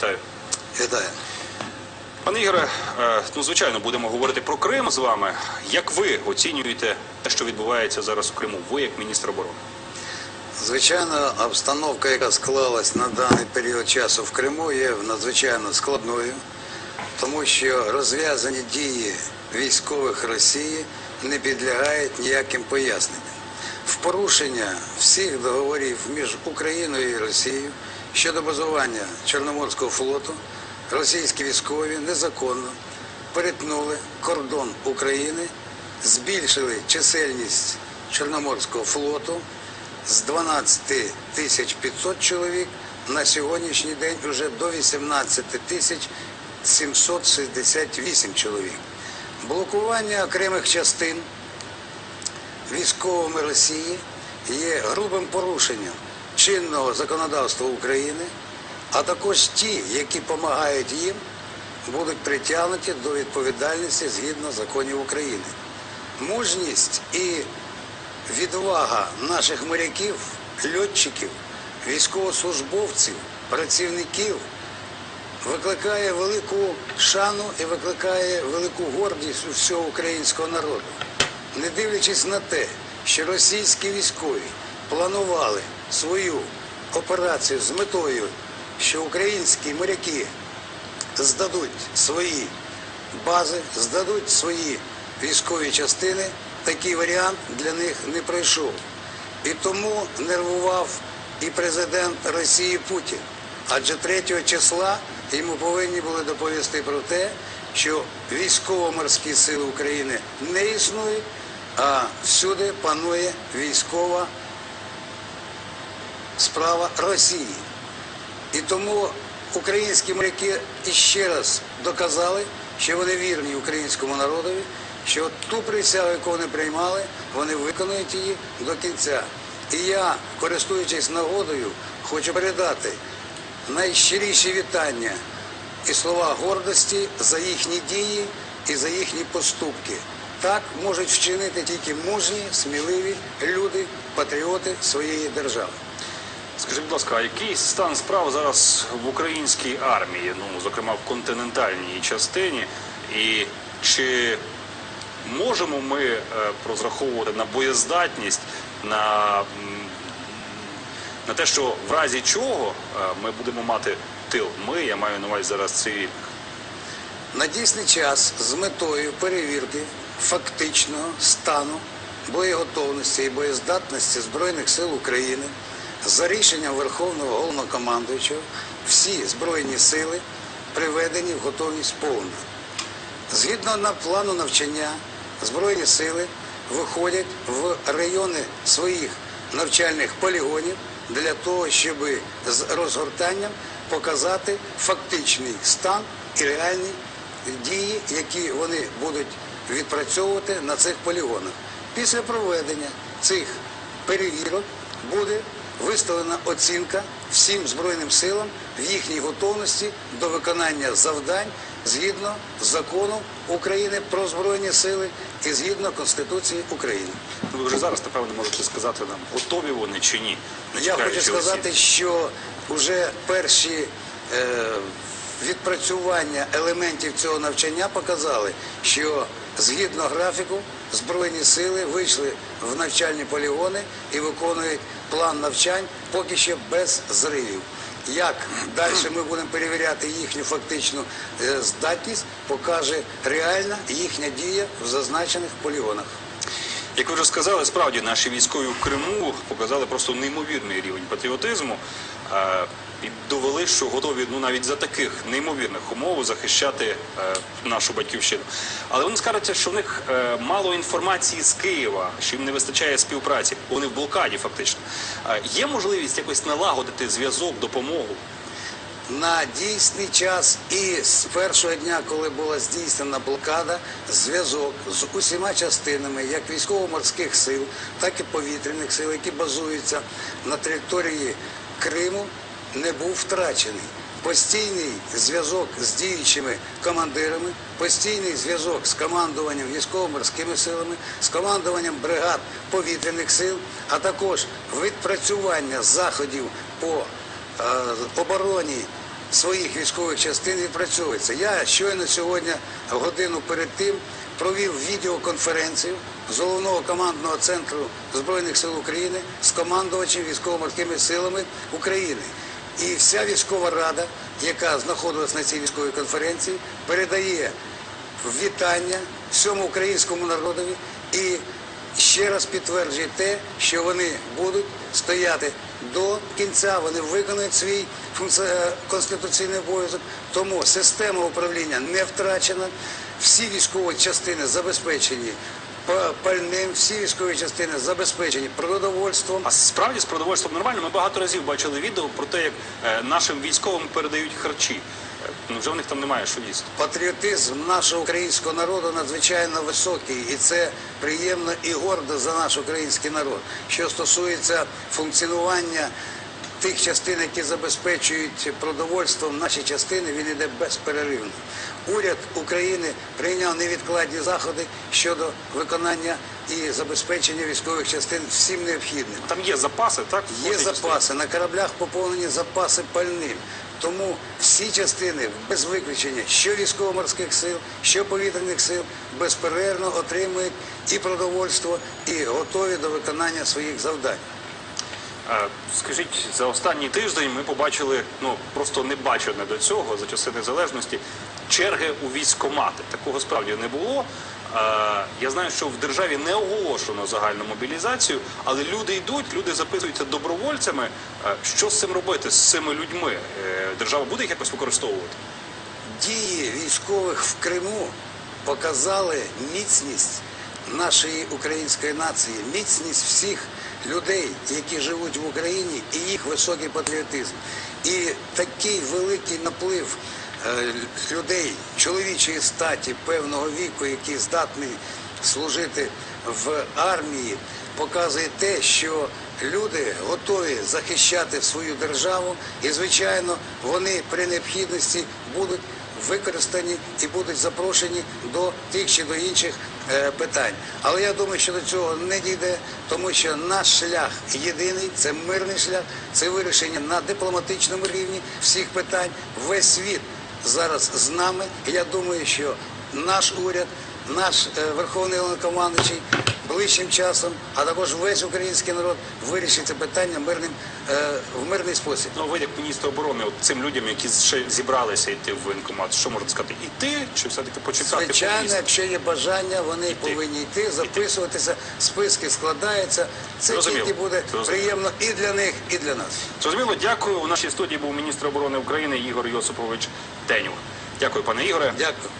Вітаю. Вітаю. Пане Ігоре, е, ну звичайно, будемо говорити про Крим з вами. Як ви оцінюєте те, що відбувається зараз у Криму? Ви як міністр оборони? Звичайно, обстановка, яка склалась на даний період часу в Криму, є надзвичайно складною, тому що розв'язані дії військових Росії не підлягають ніяким поясненням. В порушення всіх договорів між Україною і Росією щодо базування Чорноморського флоту російські військові незаконно перетнули кордон України, збільшили чисельність Чорноморського флоту з 12 тисяч 500 чоловік на сьогоднішній день вже до 18 тисяч 768 чоловік. Блокування окремих частин військовими Росії є грубим порушенням чинного законодавства України, а також ті, які допомагають їм, будуть притягнуті до відповідальності згідно законів України. Мужність і відвага наших моряків, льотчиків, військовослужбовців, працівників викликає велику шану і викликає велику гордість у всього українського народу. Не дивлячись на те, що російські військові планували свою операцію з метою, що українські моряки здадуть свої бази, здадуть свої військові частини, такий варіант для них не пройшов. І тому нервував і президент Росії Путін. Адже 3 числа йому повинні були доповісти про те, що військово-морські сили України не існують, а всюди панує військова справа Росії. І тому українські моряки іще раз доказали, що вони вірні українському народові, що ту присягу, яку вони приймали, вони виконують її до кінця. І я, користуючись нагодою, хочу передати найщиріші вітання і слова гордості за їхні дії і за їхні поступки. Так можуть вчинити тільки мужні, сміливі люди, патріоти своєї держави. Скажіть, будь ласка, а який стан справ зараз в українській армії, ну зокрема в континентальній частині, і чи можемо ми е, розраховувати на боєздатність, на, на те, що в разі чого е, ми будемо мати тил? Ми, я маю на увазі зараз цивільних. На дійсний час з метою перевірки фактичного стану боєготовності і боєздатності Збройних сил України за рішенням Верховного Головнокомандуючого всі збройні сили приведені в готовність повну. Згідно на плану навчання, Збройні сили виходять в райони своїх навчальних полігонів для того, щоб з розгортанням показати фактичний стан і реальні дії, які вони будуть відпрацьовувати на цих полігонах. Після проведення цих перевірок буде виставлена оцінка всім Збройним силам в їхній готовності до виконання завдань згідно закону України про Збройні сили і згідно Конституції України. Ну, Ви вже зараз, напевно, можете сказати нам, готові вони чи ні. Я хочу сказати, що вже перші е, відпрацювання елементів цього навчання показали, що згідно графіку Збройні сили вийшли в навчальні полігони і виконують план навчань поки що без зривів. Як далі ми будемо перевіряти їхню фактичну е, здатність, покаже реальна їхня дія в зазначених полігонах. Як ви вже сказали, справді наші військові в Криму показали просто неймовірний рівень патріотизму е, і довели, що готові ну навіть за таких неймовірних умов захищати е, нашу батьківщину. Але вони скажуть, що в них е, мало інформації з Києва, що їм не вистачає співпраці. Вони в блокаді, фактично. Є можливість якось налагодити зв'язок, допомогу. На дійсний час і з першого дня, коли була здійснена блокада, зв'язок з усіма частинами, як військово-морських сил, так і повітряних сил, які базуються на території Криму, не був втрачений. Постійний зв'язок з діючими командирами, постійний зв'язок з командуванням військово-морськими силами, з командуванням бригад повітряних сил, а також відпрацювання заходів по е, обороні своїх військових частин відпрацьовується. Я щойно сьогодні, годину перед тим, провів відеоконференцію з головного командного центру Збройних сил України з командувачем військово-морськими силами України. І вся військова рада, яка знаходилась на цій військовій конференції, передає вітання всьому українському народові і ще раз підтверджує те, що вони будуть стояти до кінця, вони виконують свій е, конституційний обов'язок. Тому система управління не втрачена. Всі військові частини забезпечені пальним, всі військові частини забезпечені продовольством. А справді з продовольством нормально. Ми багато разів бачили відео про те, як е, нашим військовим передають харчі. Ну вже в них там немає що їсти. Патріотизм нашого українського народу надзвичайно високий, і це приємно і гордо за наш український народ. Що стосується функціонування тих частин, які забезпечують продовольством наші частини, він іде безперервно. Уряд України прийняв невідкладні заходи щодо виконання і забезпечення військових частин всім необхідним. Там є запаси, так? Є запаси, на кораблях поповнені запаси пальним. Тому всі частини без виключення, що військово-морських сил, що повітряних сил, безперервно отримують і продовольство, і готові до виконання своїх завдань. Скажіть, за останній тиждень ми побачили, ну просто не бачене до цього за часи незалежності, черги у військкомати. Такого справді не було. Е, Я знаю, що в державі не оголошено загальну мобілізацію, але люди йдуть, люди записуються добровольцями. Е, Що з цим робити, з цими людьми? Е, Держава буде їх якось використовувати? Дії військових в Криму показали міцність нашої української нації, міцність всіх людей, які живуть в Україні, і їх високий патріотизм. І такий великий наплив людей чоловічої статі певного віку, які здатні служити в армії, показує те, що люди готові захищати свою державу, і звичайно, вони при необхідності будуть використані і будуть запрошені до тих чи до інших е, питань. Але я думаю, що до цього не дійде, тому що наш шлях єдиний, це мирний шлях, це вирішення на дипломатичному рівні всіх питань. Весь світ зараз з нами. Я думаю, що наш уряд, наш е, верховний головнокомандуючий ближчим часом, а також весь український народ вирішить це питання мирним е, в мирний спосіб. Ну, ви як міністр оборони, от цим людям, які ще зібралися йти в воєнкомат, що можна сказати? Іти чи все-таки почекати? Звичайно, якщо є бажання, вони повинні йти, записуватися, списки складаються. Це тільки буде Зрозуміло. приємно і для них, і для нас. Зрозуміло, дякую. У нашій студії був міністр оборони України Ігор Йосипович Тенюк. Дякую, пане Ігоре. Дякую.